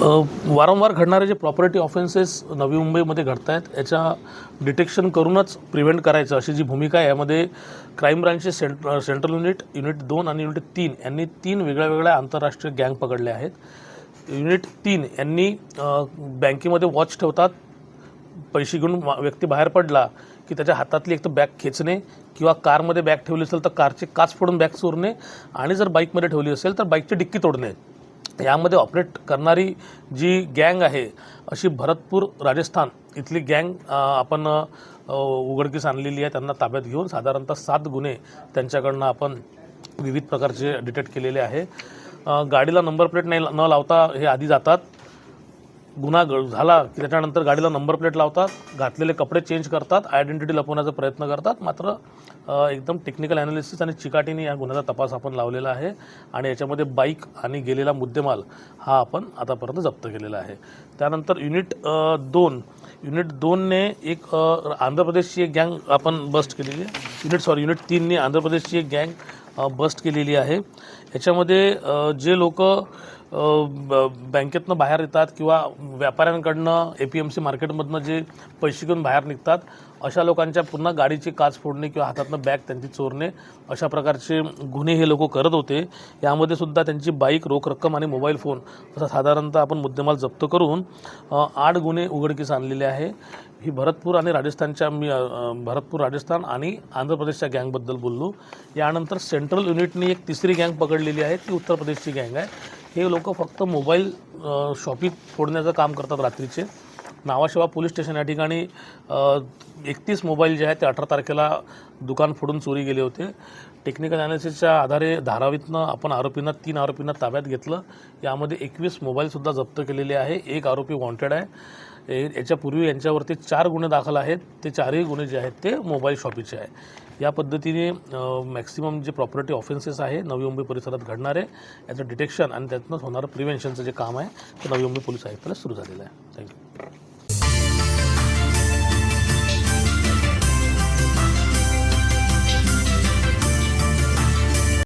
वारंवार घडणारे जे प्रॉपर्टी ऑफेन्सेस नवी मुंबईमध्ये घडत आहेत याच्या डिटेक्शन करूनच प्रिव्हेंट करायचं अशी जी भूमिका आहे यामध्ये क्राईम ब्रांचचे सेंट सेंट्रल युनिट युनिट दोन आणि युनिट तीन यांनी तीन वेगळ्या वेगळ्या आंतरराष्ट्रीय गँग पकडले आहेत. युनिट तीन यांनी बँकेमध्ये वॉच ठेवतात पैसे घेऊन व्यक्ती बाहेर पडला की त्याच्या हातातली एक तर बॅग खेचणे किंवा कारमध्ये बॅग ठेवली असेल तर कारची काच फोडून बॅग चोरणे आणि जर बाईकमध्ये ठेवली असेल तर बाईकची डिक्की तोडणे. यामध्ये ऑपरेट करणारी जी गँग आहे अशी भरतपूर राजस्थान इथली गँग आपण उघडकीस आणलेली आहे. त्यांना ताब्यात घेऊन साधारणतः सात गुन्हे त्यांच्याकडनं आपण विविध प्रकारचे डिटेक्ट केलेले आहे. गाडीला नंबर प्लेट नाही न लावता हे आधी जातात. गुन्हा झाला की त्याच्यानंतर गाडीला नंबर प्लेट लावतात घातलेले कपडे चेंज करतात आयडेंटिटी लपवण्याचा प्रयत्न करतात. मात्र एकदम टेक्निकल ॲनालिसिस आणि चिकाटीने या गुन्ह्याचा तपास आपण लावलेला आहे आणि याच्यामध्ये बाईक आणि गेलेला मुद्देमाल हा आपण आतापर्यंत जप्त केलेला आहे. त्यानंतर युनिट दोन. युनिट दोनने एक आंध्र प्रदेशची एक गँग आपण बस्ट केलेली आहे. युनिट सॉरी युनिट तीनने आंध्र प्रदेशची एक गँग बस्ट केलेली आहे. याच्यामध्ये जे लोक बँकेतनं बाहेर येतात किंवा व्यापाऱ्यांकडनं ए पी एम सी मार्केटमधनं जे पैसे घेऊन बाहेर निघतात अशा लोकांच्या पुन्हा गाडीची काच फोडणे किंवा हातातनं बॅग त्यांची चोरणे अशा प्रकारचे गुन्हे हे लोक करत होते. यामध्ये सुद्धा त्यांची बाईक रोख रक्कम आणि मोबाईल फोन असा साधारणतः आपण मुद्देमाल जप्त करून आठ गुन्हे उघडकीस आणलेले आहे. ही भरतपूर आणि राजस्थानच्या मी भरतपूर राजस्थान आणि आंध्र प्रदेशच्या गँगबद्दल बोललो. यानंतर सेंट्रल युनिटनी एक तिसरी गँग पकडलेली आहे ती उत्तर प्रदेशची गँग आहे. हे लोक फक्त मोबाईल शॉपिंग शॉपीत फोडण्याचं काम करतात रात्रीचे. नावाशिवा पोलीस स्टेशन या ठिकाणी एकतीस मोबाईल जे आहेत ते अठरा तारखेला दुकान फोडून चोरी गेले होते. टेक्निकल अॅनालिसिसच्या आधारे धारावीतनं आपण आरोपींना तीन आरोपींना ताब्यात घेतलं. यामध्ये एकवीस मोबाईलसुद्धा जप्त केलेले आहे. एक आरोपी वॉन्टेड आहे. याच्यापूर्वी यांच्यावरती चार गुन्हे दाखल आहेत. ते चारही गुन्हे जे आहेत ते मोबाईल शॉपीचे आहे या पद्धतीने मॅक्सिमम जे प्रॉपर्टी ऑफेन्सेस आहे नवी मुंबई परिसरात घडणारे याचं डिटेक्शन आणि त्यातूनच होणारं प्रिव्हेन्शनचं जे काम आहे ते नवी मुंबई पोलीस आयुक्ताला सुरू झालेलं आहे. थँक्यू